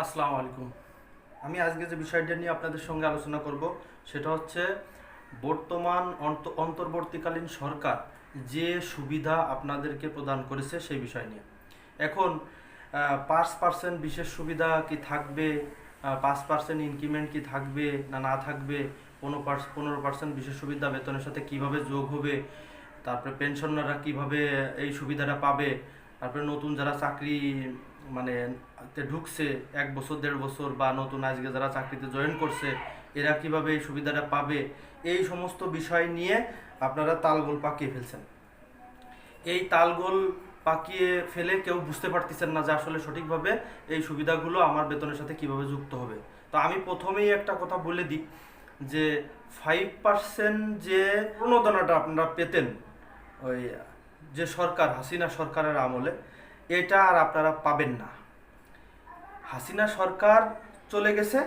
আসসালামু আলাইকুম। আমি আজকে যে বিষয়টা নিয়ে আপনাদের সঙ্গে আলোচনা করব, সেটা হচ্ছে বর্তমান অন্ত- অন্তর্বর্তীকালীন সরকার যে সুবিধা আপনাদেরকে প্রদান করেছে সেই বিষয় নিয়ে। এখন পাঁচ পার্সেন্ট বিশেষ সুবিধা কি থাকবে পাঁচ পার্সেন্ট ইনক্রিমেন্ট কি থাকবে না না থাকবে, পনেরো পনেরো পার্সেন্ট বিশেষ সুবিধা বেতনের সাথে কীভাবে যোগ হবে, তারপরে পেনশনাররা কীভাবে এই সুবিধাটা পাবে, তারপরে নতুন যারা চাকরি মানে ঢুকছে এক বছর, দেড় বছর বা নতুন আজকে যারা চাকরিতে জয়েন করছে, এরা কীভাবে এই সুবিধাটা পাবে? এই সমস্ত বিষয় নিয়ে আপনারা তালগোল পাকিয়ে ফেলছেন। এই তালগোল পাকিয়ে ফেলে কেউ বুঝতে পারতেছেন না যে আসলে সঠিকভাবে এই সুবিধাগুলো আমার বেতনের সাথে কীভাবে যুক্ত হবে। তো আমি প্রথমেই একটা কথা বলে দিই যে ফাইভ পার্সেন্ট যে প্রণোদনাটা আপনারা পেতেন ওই যে সরকার, হাসিনা সরকারের আমলে এটা আর আপনারা পাবেন না। হাসিনা সরকার চলে গেছে,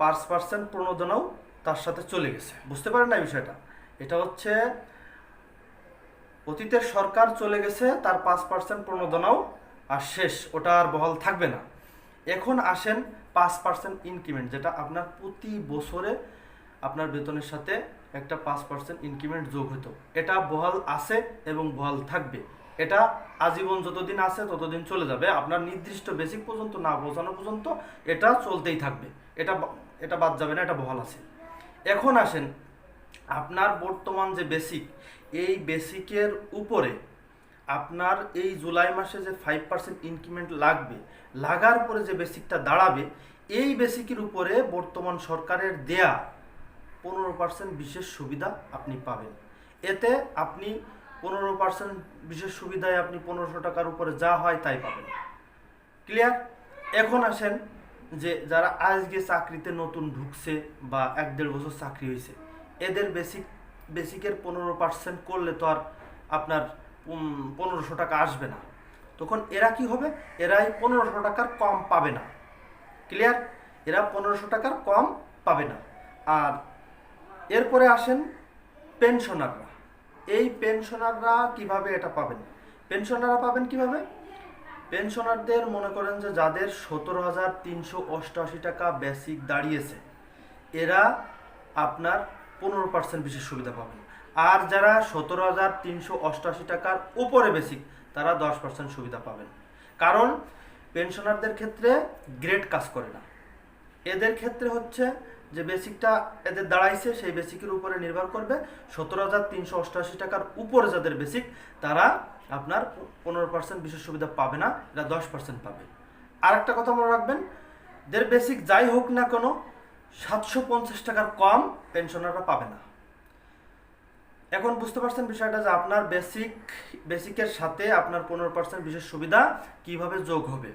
পাঁচ পার্সেন্ট প্রণোদনাও তার সাথে চলে গেছে। বুঝতে পারেন না বিষয়টা? এটা হচ্ছে অতীতের সরকার চলে গেছে, তার পাঁচ পার্সেন্ট প্রণোদনাও আর শেষ, ওটা আর বহাল থাকবে না। এখন আসেন পাঁচ পার্সেন্ট ইনক্রিমেন্ট যেটা আপনার প্রতি বছরে আপনার বেতনের সাথে একটা পাঁচ পার্সেন্ট ইনক্রিমেন্ট যোগ হতো এটা বহাল আছে এবং বহাল থাকবে। এটা আজীবন যতদিন আছে ততদিন চলে যাবে। আপনার নির্দিষ্ট বেসিক পর্যন্ত না বোঝানো পর্যন্ত এটা চলতেই থাকবে। এটা এটা বাদ যাবে না, এটা বহাল আছে। এখন আসেন, আপনার বর্তমান যে বেসিক এই বেসিকের উপরে আপনার এই জুলাই মাসে যে ফাইভ পার্সেন্ট ইনক্রিমেন্ট লাগবে, লাগার পরে যে বেসিকটা দাঁড়াবে, এই বেসিকের উপরে বর্তমান সরকারের দেয়া পনেরো পার্সেন্ট বিশেষ সুবিধা আপনি পাবেন। এতে আপনি পনেরো পার্সেন্ট বিশেষ সুবিধায় আপনি পনেরোশো টাকার উপরে যা হয় তাই পাবেন। ক্লিয়ার এখন আসেন যে যারা আজকে চাকরিতে নতুন ঢুকছে বা এক দেড় বছর চাকরি হয়েছে এদের বেসিক বেসিকের পনেরো পার্সেন্ট করলে তো আর আপনার পনেরোশো টাকা আসবে না। তখন এরা কি হবে? এরাই পনেরোশো টাকার কম পাবে না। ক্লিয়ার এরা পনেরোশো টাকার কম পাবে না। আর এরপরে আসেন পেনশনাররা এই পেনশনাররা কীভাবে এটা পাবেন? পেনশনাররা পাবেন কীভাবে? পেনশনারদের মনে করেন যে যাদের সতেরো হাজার তিনশো অষ্টআশি টাকা বেসিক দাঁড়িয়েছে, এরা আপনার পনেরো পার্সেন্ট বিশেষ সুবিধা পাবেন। আর যারা সতেরো হাজার তিনশো অষ্টআশি টাকার উপরে বেসিক তারা দশ পার্সেন্ট সুবিধা পাবেন। কারণ পেনশনারদের ক্ষেত্রে গ্রেড কাজ করে না। এদের ক্ষেত্রে হচ্ছে যে বেসিকটা এদের দাঁড়াইছে, সেই বেসিকের উপরে নির্ভর করবে। সতেরো হাজার তিনশো অষ্টআশি টাকার উপরে যাদের বেসিক তারা আপনার পনেরো পার্সেন্ট বিশেষ সুবিধা পাবে না, এরা দশ পার্সেন্ট পাবে। আর একটা কথা মনে রাখবেন দের বেসিক যাই হোক না কোনো, সাতশো পঞ্চাশ টাকার কম পেনশনাররা পাবে না। এখন বুঝতে পারছেন বিষয়টা যে আপনার বেসিক বেসিকের সাথে আপনার পনেরো পার্সেন্ট বিশেষ সুবিধা কীভাবে যোগ হবে?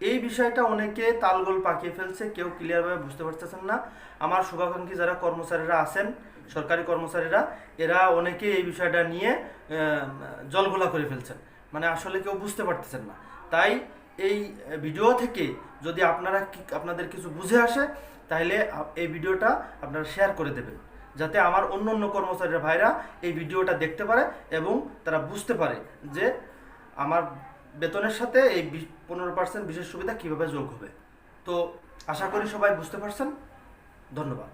এই বিষয়টা অনেকে তালগোল পাকিয়ে ফেলছে কেউ ক্লিয়ারভাবে বুঝতে পারতেছেন না। আমার শুভাকাঙ্ক্ষী যারা কর্মচারীরা আছেন সরকারি কর্মচারীরা এরা অনেকে এই বিষয়টা নিয়ে আহ, জলঘোলা করে ফেলছেন। মানে আসলে কেউ বুঝতে পারতেছেন না। তাই এই ভিডিও থেকে যদি আপনারা আপনাদের কিছু বুঝে আসে তাহলে এই ভিডিওটা আপনারা শেয়ার করে দেবেন। যাতে আমার অন্য অন্য কর্মচারীরা ভাইরা এই ভিডিওটা দেখতে পারে এবং তারা বুঝতে পারে যে আমার বেতনের সাথে এই পনেরো পার্সেন্ট বিশেষ সুবিধা কীভাবে যোগ হবে? তো আশা করি সবাই বুঝতে পারছেন। ধন্যবাদ।